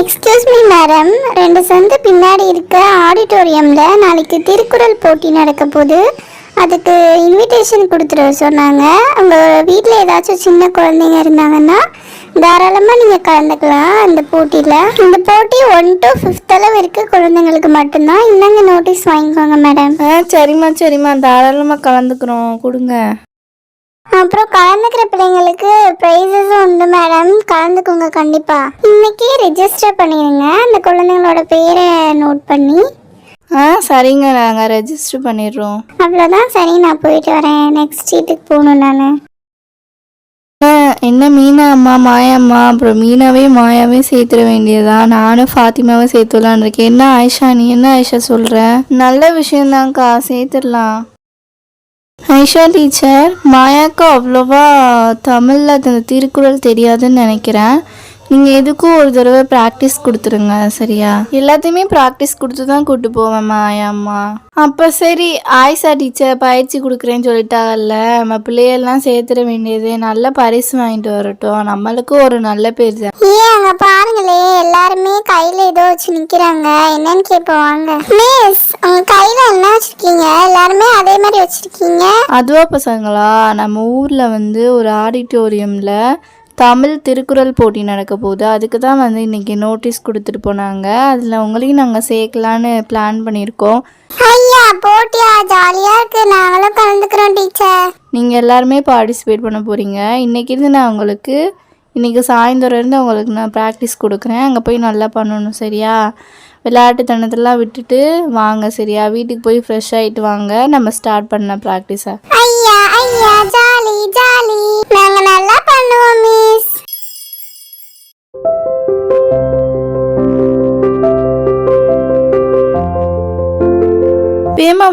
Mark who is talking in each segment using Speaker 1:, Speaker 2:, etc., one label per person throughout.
Speaker 1: excuse me madam ரெண்டு சந்து பின்னாடி இருக்க ஆடிட்டோரியமில் நாளைக்கு திருக்குறள் போட்டி நடக்க போது அதுக்கு இன்விடேஷன் கொடுத்துட சொன்னாங்க உங்கள் வீட்டில் ஏதாச்சும் சின்ன குழந்தைங்க இருந்தாங்கன்னா தாராளமாக நீங்கள் கலந்துக்கலாம் அந்த போட்டியில் இந்த போட்டி ஒன் டு ஃபிஃப்த் அளவு இருக்க குழந்தைங்களுக்கு மட்டும்தான் இன்னங்க நோட்டீஸ் வாங்கிக்கோங்க மேடம்
Speaker 2: சரிம்மா சரிம்மா தாராளமாக கலந்துக்கிறோம் கொடுங்க
Speaker 1: அப்புறம் கலந்துக்கிற பிள்ளைங்களுக்கு ப்ரைஸஸும் உண்டு மேடம் கலந்துக்கோங்க கண்டிப்பாக இன்னைக்கு ரெஜிஸ்டர் பண்ணிடுங்க அந்த குழந்தைங்களோட பேரை நோட் பண்ணி
Speaker 2: ஆ சரிங்க நாங்கள் ரெஜிஸ்டர் பண்ணிடுறோம்
Speaker 1: அவ்வளோதான் சரி நான் போயிட்டு வரேன் நெக்ஸ்ட் வீட்டுக்கு போகணும் நான்
Speaker 2: என்ன மீனா அம்மா மாயாம்மா அப்புறம் மீனாவே மாயாவே சேர்த்துட வேண்டியதா நானும் ஃபாத்திமாவே சேர்த்துலான் இருக்கேன் என்ன ஆயிஷா நீ என்ன ஆயிஷா சொல்கிற நல்ல விஷயம்தான்க்கா சேர்த்துடலாம் ஐஷா டீச்சர் மாயாக்கு அவ்வளோவா தமிழில் அந்த திருக்குறள் தெரியாதுன்னு நினைக்கிறேன் நீங்கள் எதுக்கும் ஒரு தடவை ப்ராக்டிஸ் கொடுத்துருங்க சரியா எல்லாத்தையுமே ப்ராக்டிஸ் கொடுத்து தான் கூப்பிட்டு போவேன் மாயாம்மா அப்போ சரி ஆயிஷா டீச்சர் பயிற்சி கொடுக்குறேன்னு சொல்லிட்டாங்கல்ல நம்ம பிள்ளையெல்லாம் சேர்த்துட வேண்டியது நல்ல பரிசு வாங்கிட்டு வரட்டும் நம்மளுக்கும் ஒரு நல்ல பேர்
Speaker 1: தான் பாருங்களே எல்லாருமே கையில ஏதோ வச்சு நிக்கிறாங்க என்னன்னு கேட்போம் வாங்க மிஸ் உங்க கையில என்ன வச்சிருக்கீங்க எல்லாருமே மாதிரி வச்சிருக்கீங்க
Speaker 2: அதுவா பசங்களா நம்ம ஊரில் வந்து ஒரு ஆடிட்டோரியமில் தமிழ் திருக்குறள் போட்டி நடக்க போகுது அதுக்கு தான் வந்து இன்றைக்கி நோட்டீஸ் கொடுத்துட்டு போனாங்க அதில் உங்களையும் நாங்கள் சேர்க்கலான்னு பிளான் பண்ணியிருக்கோம்
Speaker 1: ஐயா போட்டியா ஜாலியாக இருக்கு நாங்களும் கலந்துக்கிறோம் டீச்சர்
Speaker 2: நீங்கள் எல்லாருமே பார்ட்டிசிபேட் பண்ண போகிறீங்க இருந்து நான் உங்களுக்கு இன்னைக்கு சாயந்தரம் இருந்து உங்களுக்கு நான் ப்ராக்டிஸ் கொடுக்குறேன் அங்கே போய் நல்லா பண்ணணும் சரியா விளையாட்டுத்தனத்தெல்லாம் விட்டுட்டு வாங்க சரியா வீட்டுக்கு போய் ஃப்ரெஷ் ஆகிட்டு வாங்க நம்ம ஸ்டார்ட் பண்ண ப்ராக்டிஸை
Speaker 1: ஐயா ஐயா ஜாலி ஜாலி நாங்கள் நல்லா பண்ணுவோம் மிஸ்
Speaker 2: பேமா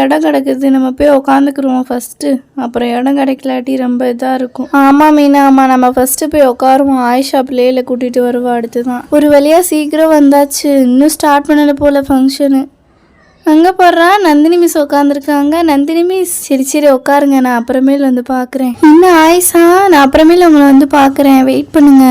Speaker 2: இடம் கிடக்குது நம்ம போய் உட்காந்துக்குருவோம் ஃபஸ்ட்டு அப்புறம் இடம் கிடைக்கலாட்டி ரொம்ப இதாக இருக்கும் ஆமாம் மீனா ஆமாம் நம்ம ஃபஸ்ட்டு போய் உட்காருவோம் ஆயிஷா பிள்ளையில கூட்டிகிட்டு வருவா அடுத்து தான் ஒரு வழியாக சீக்கிரம் வந்தாச்சு இன்னும் ஸ்டார்ட் பண்ணலை போல் ஃபங்க்ஷனு அங்கே போடுறா நந்தினி மிஸ் உட்காந்துருக்காங்க நந்தினி மிஸ் சரி சரி உட்காருங்க நான் அப்புறமேல வந்து பார்க்குறேன் இன்னும் ஆயிஷா நான் அப்புறமேல் உங்களை வந்து பார்க்குறேன் வெயிட் பண்ணுங்க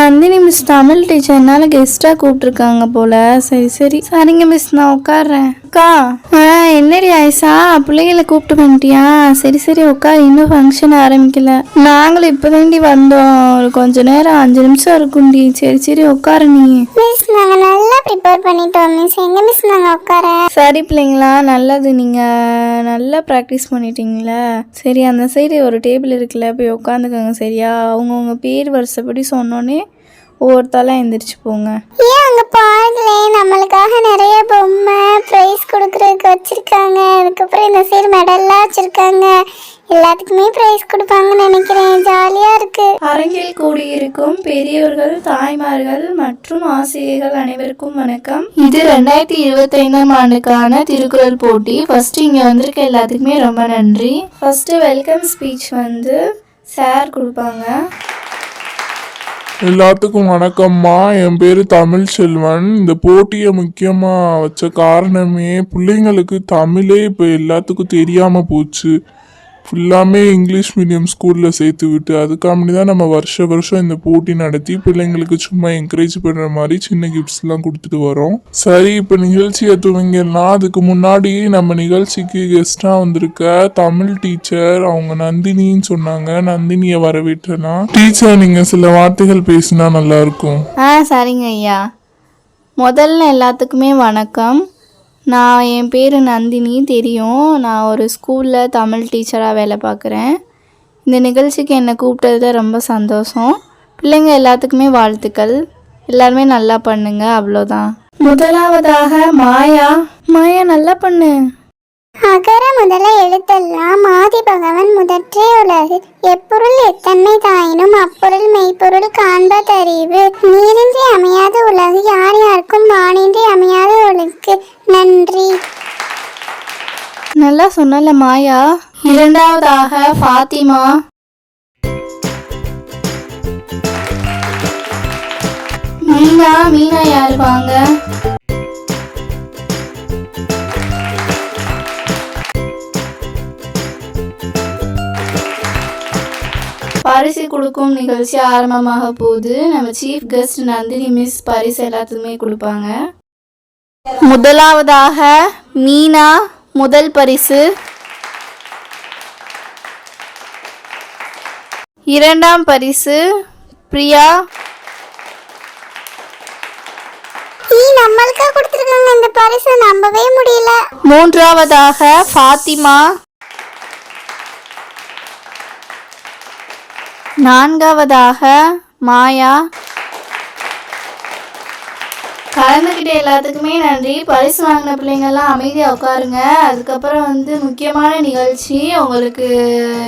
Speaker 2: நந்தினி மிஸ் தமிழ் டீச்சர்னால கெஸ்ட்டாக கூப்பிட்ருக்காங்க போல் சரி சரி சரிங்க மிஸ் நான் உட்காடுறேன் அக்கா ஆ என்னடி ஆயிஷா பிள்ளைகளை கூப்பிட்டு வந்துட்டியா சரி சரி உக்கா இன்னும் ஃபங்க்ஷன் ஆரம்பிக்கல நாங்களும் இப்போதாண்டி வந்தோம் ஒரு கொஞ்ச நேரம் அஞ்சு நிமிஷம் இருக்கும்டி சரி சரி உட்காரு நீ
Speaker 1: மிஸ் நாங்க நல்லா ப்ரிப்பேர் பண்ணிட்டோம் மிஸ் எங்க மிஸ் நாங்க உட்கார
Speaker 2: சரி பிள்ளைங்களா நல்லது நீங்க நல்லா ப்ராக்டிஸ் பண்ணிட்டீங்களா சரி அந்த சைடு ஒரு டேபிள் இருக்குல்ல போய் உட்காந்துக்கோங்க சரியா அவங்கவுங்க பேர் வருஷப்படி சொன்னோன்னே ஒவ்வொருத்தாலாம் எந்திரிச்சு போங்க
Speaker 1: ஏன் அங்கே பார்க்கல நம்மளுக்காக நிறைய பொம்மை ப்ரைஸ் கொடுக்குறதுக்கு வச்சுருக்காங்க அதுக்கப்புறம் இந்த சைடு மெடல்லாம் வச்சுருக்காங்க எல்லாத்துக்குமே ப்ரைஸ் கொடுப்பாங்கன்னு நினைக்கிறேன் ஜாலியாக இருக்கு
Speaker 2: அரங்கில் கூடியிருக்கும் பெரியவர்கள் தாய்மார்கள் மற்றும் ஆசிரியர்கள் அனைவருக்கும் வணக்கம் இது ரெண்டாயிரத்தி இருபத்தைந்தாம் ஆண்டுக்கான திருக்குறள் போட்டி ஃபர்ஸ்ட் இங்கே வந்திருக்க எல்லாத்துக்குமே ரொம்ப நன்றி ஃபர்ஸ்ட் வெல்கம் ஸ்பீச் வந்து சார் கொடுப்பாங்க
Speaker 3: எல்லாத்துக்கும் வணக்கம்மா என் பேர் தமிழ் செல்வன் இந்த போட்டியை முக்கியமாக வச்ச காரணமே பிள்ளைங்களுக்கு தமிழே இப்போ எல்லாத்துக்கும் தெரியாமல் போச்சு ஃபுல்லாமே இங்கிலீஷ் மீடியம் ஸ்கூலில் சேர்த்து விட்டு அதுக்காமடி தான் நம்ம வருஷ வருஷம் இந்த போட்டி நடத்தி பிள்ளைங்களுக்கு சும்மா என்கரேஜ் பண்ணுற மாதிரி சின்ன கிஃப்ட்ஸ்லாம் கொடுத்துட்டு வரோம் சரி இப்போ நிகழ்ச்சியை துவங்கிடலாம் அதுக்கு முன்னாடி நம்ம நிகழ்ச்சிக்கு கெஸ்டாக வந்திருக்க தமிழ் டீச்சர் அவங்க நந்தினின்னு சொன்னாங்க நந்தினியை வரவேற்றலாம் டீச்சர் நீங்கள் சில வார்த்தைகள் பேசினா நல்லாயிருக்கும்
Speaker 2: ஆ சரிங்க ஐயா முதல்ல எல்லாத்துக்குமே வணக்கம் நான் என் பேர் நந்தினி தெரியும் நான் ஒரு ஸ்கூலில் தமிழ் டீச்சராக வேலை பார்க்குறேன் இந்த நிகழ்ச்சிக்கு என்னை கூப்பிட்டதில் ரொம்ப சந்தோஷம் பிள்ளைங்க எல்லாத்துக்குமே வாழ்த்துக்கள் எல்லாருமே நல்லா பண்ணுங்க அவ்வளோதான் முதலாவதாக மாயா மாயா நல்லா பண்ணு
Speaker 1: அகர முதல எழுத்தெல்லாம் ஆதி பகவன் முதற்றே உலகு எப்பொருள் எத்தன்மை தாயினும் அப்பொருள் மெய்ப்பொருள் காண்பதறிவு நீரின்றி அமையாத உலகு யார் யாருக்கும் வானின்றி அமையாத ஒழுக்கு நன்றி
Speaker 2: நல்லா சொன்னல மாயா இரண்டாவதாக ஃபாத்திமா மீனா மீனா யாரு வாங்க பரிசு கொடுக்கும் நிகழ்ச்சி ஆரம்பமாக போகுது நம்ம சீஃப் கெஸ்ட் நந்தினி மிஸ் பரிசு எல்லாத்துக்குமே கொடுப்பாங்க முதலாவதாக மீனா முதல் பரிசு இரண்டாம் பரிசு பிரியா
Speaker 1: நம்மளுக்கா கொடுத்துருக்காங்க இந்த பரிசு நம்பவே முடியல
Speaker 2: மூன்றாவதாக ஃபாத்திமா நான்காவதாக மாயா கலந்துக்கிட்ட எல்லாத்துக்குமே நன்றி பரிசு வாங்கின பிள்ளைங்கள்லாம் அமைதியாக உட்காருங்க அதுக்கப்புறம் வந்து முக்கியமான நிகழ்ச்சி உங்களுக்கு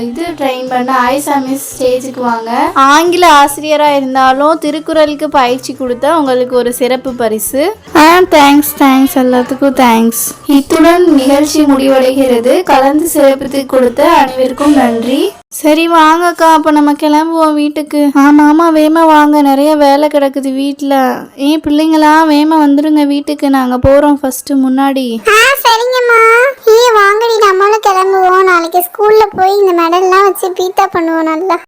Speaker 2: இது ட்ரெயின் பண்ண ஆயிஷா மிஸ் ஸ்டேஜுக்கு வாங்க ஆங்கில ஆசிரியராக இருந்தாலும் திருக்குறளுக்கு பயிற்சி கொடுத்த உங்களுக்கு ஒரு சிறப்பு பரிசு ஆ தேங்க்ஸ் தேங்க்ஸ் எல்லாத்துக்கும் தேங்க்ஸ் இத்துடன் நிகழ்ச்சி முடிவடைகிறது கலந்து சிறப்பித்து கொடுத்த அனைவருக்கும் நன்றி சரி வாங்கக்கா அப்போ நம்ம கிளம்புவோம் வீட்டுக்கு ஆமாம் ஆமாம் வேம வாங்க நிறைய வேலை கிடக்குது வீட்டில் ஏன் பிள்ளைங்களா வேம வந்துருங்க வீட்டுக்கு நாங்கள் போகிறோம் ஃபஸ்ட்டு முன்னாடி
Speaker 1: ஆ சரிங்கம்மா ஏ வாங்கடி நம்மளும் கிளம்புவோம் நாளைக்கு ஸ்கூலில் போய் இந்த மெடல்லாம் வச்சு பீட்டா பண்ணுவோம் நல்லா